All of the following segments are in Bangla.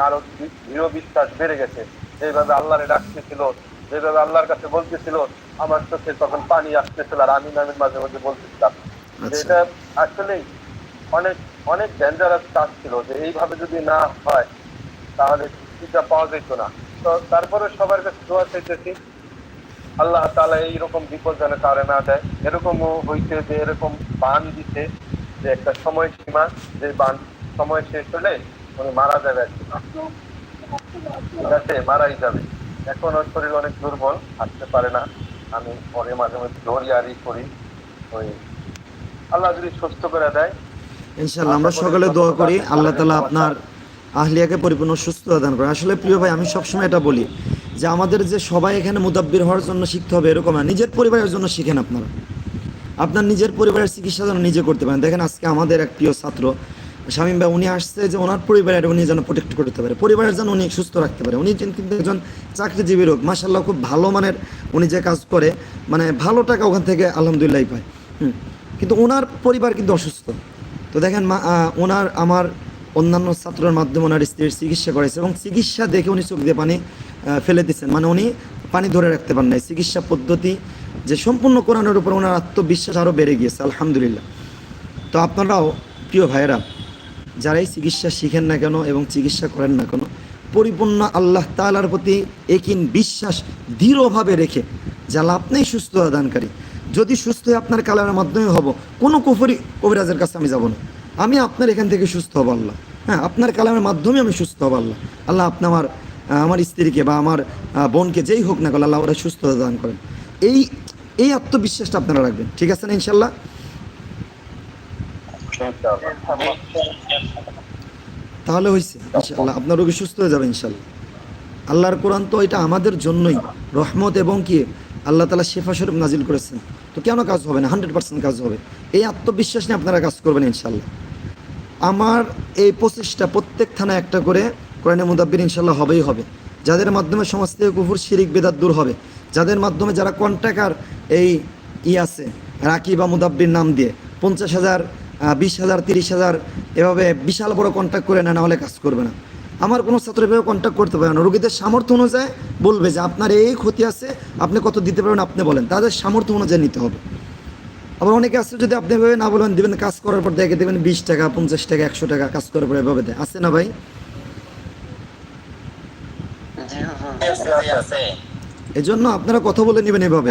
আরও দৃঢ় বিশ্বাস বেড়ে গেছে। যেভাবে আল্লাহরে ডাকতেছিল যেভাবে আল্লাহর কাছে বলতেছিল আমার চোখে তখন পানি আসতেছিল আর আমি নামের মাঝে মাঝে বলতেছিলাম। আচ্ছা। এটা আসলেই অনেক অনেক ডেঞ্জারাস কাজ ছিল যে এইভাবে যদি না হয় তাহলে চিকিৎসা পাওয়া যেত না। তো তারপরে সবার কাছে দোয়া চাইতেছি আল্লাহ তালা এইরকম বিপদ যেন কারে না দেয়। এরকমও হইতে যে এরকম বান দিতে যে একটা সময় সীমা যে বান সময় শেষ হলে উনি মারা যাবে আর। ঠিক আছে, মারাই যাবে। এখন ওর শরীর অনেক দুর্বল, হাঁটতে পারে না। আমি পরে মাঝে মাঝে ধরি আর করি। ওই আল্লাহ যদি সুস্থ করে দেয় ইনশাল্লাহ আমরা সকলে দোয়া করি। আল্লাহ তালা আপনার আহলিয়াকে পরিপূর্ণ সুস্থ দান করে আসলে প্রিয় ভাই, আমি সবসময় এটা বলি যে আমাদের যে সবাই এখানে মুদাব্বির হওয়ার জন্য শিখতে হবে এরকম না। নিজের পরিবারের জন্য শিখেন আপনারা। আপনার নিজের পরিবারের চিকিৎসা যেন নিজে করতে পারেন। দেখেন আজকে আমাদের এক প্রিয় ছাত্র শামীম ভাই, উনি আসছে যে ওনার পরিবারের উনি যেন প্রোটেক্ট করতে পারে। পরিবারের যেন উনি সুস্থ রাখতে পারে। উনি কিন্তু একজন চাকরিজীবী লোক। মাসাল্লাহ খুব ভালো মানের উনি যে কাজ করে মানে ভালো টাকা ওখান থেকে আলহামদুলিল্লাহ পায়। হুম। কিন্তু ওনার পরিবার কিন্তু অসুস্থ। তো দেখেন, মা ওনার আমার অন্যান্য ছাত্রের মাধ্যমে ওনার স্ত্রীর চিকিৎসা করেছে এবং চিকিৎসা দেখে উনি চোখ দিয়ে পানি ফেলে দিচ্ছেন মানে উনি পানি ধরে রাখতে পারেন নাই। চিকিৎসা পদ্ধতি যে সম্পূর্ণ কোরআনের উপর ওনার আত্মবিশ্বাস আরও বেড়ে গিয়েছে, আলহামদুলিল্লাহ। তো আপনারাও, প্রিয় ভাইয়েরা যারাই চিকিৎসা শিখেন না কেন এবং চিকিৎসা করেন না কেন, পরিপূর্ণ আল্লাহ তালার প্রতি একিন বিশ্বাস দৃঢ়ভাবে রেখে যে আল্লাহ আপনিই সুস্থ দানকারী। যদি সুস্থ আপনার কালারের মাধ্যমে হব, কোনো কুফরি কবিরাজের কাছে আমি যাব না। আমি আপনার এখান থেকে সুস্থ হব আল্লাহ। হ্যাঁ আপনার কালামের মাধ্যমে আমি সুস্থ হব আল্লাহ। আল্লাহ আপনি আমার আমার স্ত্রীকে বা আমার বোনকে যেই হোক না কেন আল্লাহ ওরা সুস্থতা দান করেন। এই এই আত্মবিশ্বাসটা আপনারা রাখবেন। ঠিক আছে না ইনশাল্লাহ তাহলে হয়েছে ইনশাল্লাহ আপনার রোগী সুস্থ হয়ে যাবে ইনশাল্লাহ আল্লাহর কোরআন তো এটা আমাদের জন্যই। রহমত এবং কি, আল্লাহ তালা শেফা স্বরূপ নাজিল করেছেন। তো কেন কাজ হবে না? হান্ড্রেড পার্সেন্ট কাজ হবে। এই আত্মবিশ্বাস নিয়ে আপনারা কাজ করবেন ইনশাল্লাহ আমার এই প্রচেষ্টা প্রত্যেক থানায় একটা করে কোরআনে মুদাব্বির ইনশাল্লাহ হবেই হবে। যাদের মাধ্যমে সমাজ থেকে কুফুর, শিরিক, বেদাত দূর হবে, যাদের মাধ্যমে যারা কন্ট্রাক্টার এই ই আছে রাকি বা মুদাব্বির নাম দিয়ে, পঞ্চাশ হাজার বিশ হাজার তিরিশ হাজার এভাবে বিশাল বড় কন্ট্যাক্ট করে না না হলে কাজ করবে না। আমার কোনো ছাত্র এভাবে কন্ট্যাক্ট করতে পারে না। রোগীদের সামর্থ্য অনুযায়ী বলবে যে আপনার এই ক্ষতি আছে আপনি কত দিতে পারবেন আপনি বলেন। তাদের সামর্থ্য অনুযায়ী নিতে হবে। আবার অনেকে আছে যদি আপনি এভাবে না বলেন দিবেন কাজ করার পর দেখে দেবেন বিশ টাকা পঞ্চাশ টাকা একশো টাকা কাজ করার পর এভাবে দেয়। আছে না ভাই? এই জন্য আপনারা কথা বলে নেবেন এভাবে।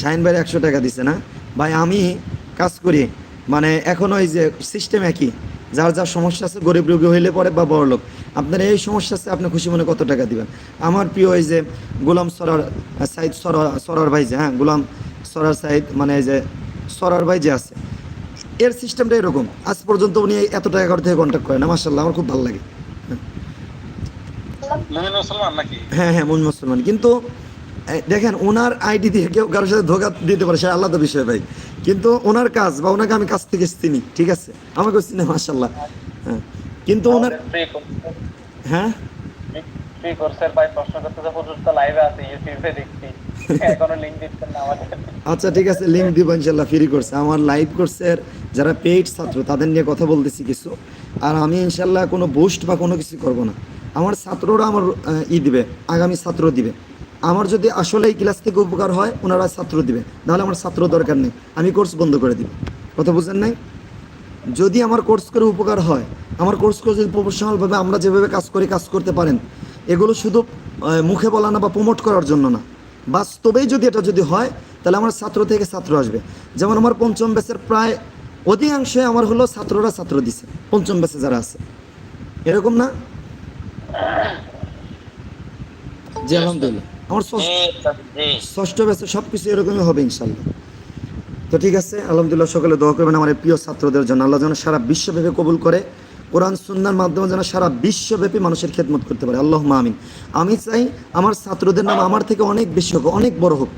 শাহিন ভাই একশো টাকা দিছে না। ভাই আমি কাজ করি। মানে এখন ওই যে সিস্টেম একই। যার যার সমস্যা আছে গরিব রোগী হইলে পরে বা বড় লোক। আপনার এই সমস্যা আছে আপনি খুশি মনে কত টাকা দিবেন? আমার প্রিয় ওই যে গোলাম সরার সাইদ সরার সরার ভাই যে হ্যাঁ গোলাম সরার সাইদ মানে এই যে সরার ভাই যে আছে এর সিস্টেমটা এরকম। আজ পর্যন্ত উনি এত টাকা করে থেকে কন্ট্যাক্ট করেন। না মার্শাল্লাহ আমার খুব ভালো লাগে। হ্যাঁ হ্যাঁ মন মুসলমান। কিন্তু দেখেন ওনার আইডি দিয়ে কেউ কারোর সাথে ধোকা দিতে পারে সেটা আলাদা বিষয় ভাই। কিন্তু ওনার কাজ বা ওনাকে আমি কাছ থেকে চিনি ঠিক আছে? আমাকে চিনি মাসাল্লাহ হ্যাঁ। কিন্তু ওনার হ্যাঁ? আচ্ছা ঠিক আছে লিঙ্ক দিব ইনশাল্লাহ ফ্রি করছে আমার লাইভ কোর্সের যারা পেইড ছাত্র তাদের নিয়ে কথা বলতেছি কিছু। আর আমি ইনশাল্লাহ কোনো বুস্ট বা কোনো কিছু করব না। আমার ছাত্ররা আমার ই দিবে আগামী ছাত্র দিবে। আমার যদি আসলে এই ক্লাস থেকে উপকার হয় ওনারা ছাত্র দিবে নাহলে আমার ছাত্র দরকার নেই। আমি কোর্স বন্ধ করে দিব। কথা বুঝেন নাই? যদি আমার কোর্স করে উপকার হয় আমার কোর্স করে যদি প্রফেশনালভাবে আমরা যেভাবে কাজ করি কাজ করতে পারেন। এগুলো শুধু মুখে বলা না বা প্রমোট করার জন্য না। বাস্তবেই যদি এটা যদি হয় তাহলে আমার ছাত্র থেকে ছাত্র আসবে। যেমন আমার পঞ্চম ব্যাচের প্রায় অধিকাংশে আমার হলো ছাত্ররা ছাত্র দিছে। পঞ্চম ব্যাচে যারা আছে। এরকম না? জি আলহামদুলিল্লাহ। আমার ষষ্ঠ ব্যাচে সব কিছু এরকমই হবে ইনশাল্লাহ। তো ঠিক আছে আলহামদুলিল্লাহ সকলে দোয়া করবেন আমার প্রিয় ছাত্রদের জন্য। আল্লাহ যেন সারা বিশ্বব্যাপী কবুল করে কোরআন সুন্নার মাধ্যমে যেন সারা বিশ্বব্যাপী মানুষের খেদমত করতে পারে। আল্লাহ আমিন। আমি চাই আমার ছাত্রদের নাম আমার থেকে অনেক বেশি হোক অনেক বড় হোক।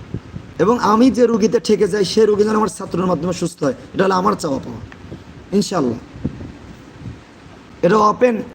এবং আমি যে রুগীতে ঠেকে যাই সেই রুগী যেন আমার ছাত্রের মাধ্যমে সুস্থ হয়। এটা হলো আমার চাওয়া পাওয়া। ইনশাল্লাহ। এটা ওপেন